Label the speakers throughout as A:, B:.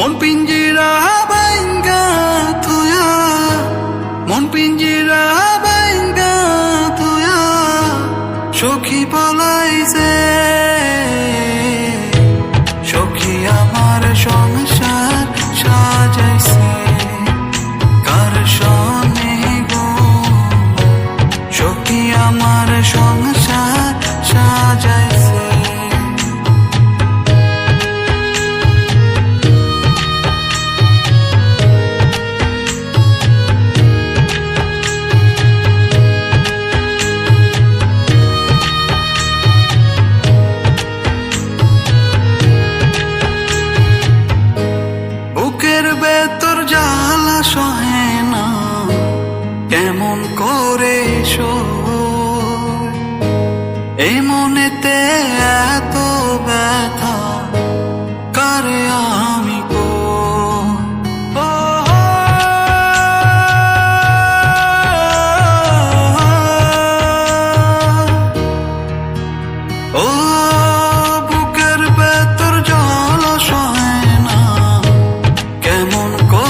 A: মন পিঞ্জিরা বাইঙ্গা তুয়া। মন পিঞ্জিরা বাইঙ্গা তুয়া। সখী পলাইছে। সখী আমার সংসার এই মনেতে এত ব্যথা কারে আমি বুকের ভেতর জল সহে না কেমন করে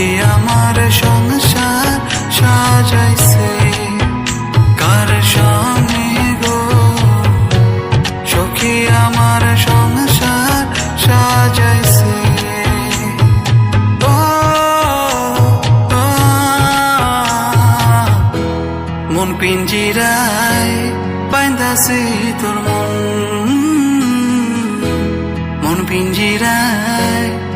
A: সখী আমার সংসার সাজাইছে? কার সনে গো? সখী আমার সংসার সাজাইছে। মন পিঞ্জিরায় বাইন্দাছে তোর মন। মন পিঞ্জিরায়